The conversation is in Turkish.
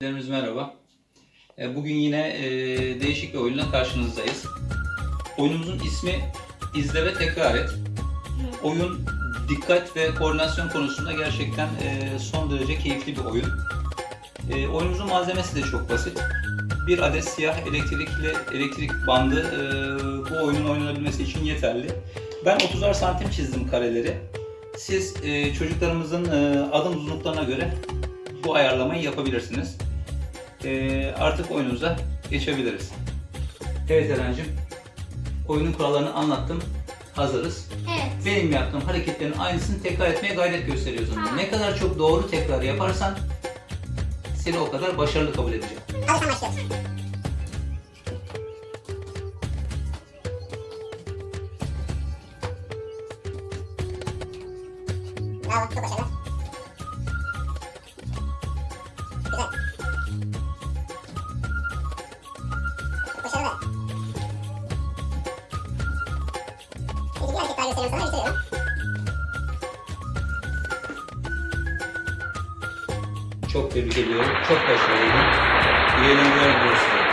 Dinleyicilerimiz merhaba. E, Bugün yine e, değişik bir oyunla karşınızdayız. Oyunumuzun ismi İzle ve Tekrar Et. Oyun dikkat ve koordinasyon konusunda gerçekten e, son derece keyifli bir oyun. Oyunumuzun malzemesi de çok basit. Bir adet siyah elektrikli elektrik bandı bu oyunun oynanabilmesi için yeterli. Ben 30'ar santim çizdim kareleri. Siz çocuklarımızın adım uzunluklarına göre bu ayarlamayı yapabilirsiniz. Ee, artık oyunumuza geçebiliriz. Evet Eren'cim, oyunun kurallarını anlattım. Hazırız. Evet. Benim yaptığım hareketlerin aynısını tekrar etmeye gayret gösteriyorsun. Tamam. Ne kadar çok doğru tekrar yaparsan seni o kadar başarılı kabul edeceğim. Hazırsan başlıyoruz. Bravo, çok başarılı. Başarılı. Peki bir hareket daha göstereyim sana, bitiriyorum. Çok tebrik ediyorum. Çok başarılıydın. İyi eğlenceler diliyorsun.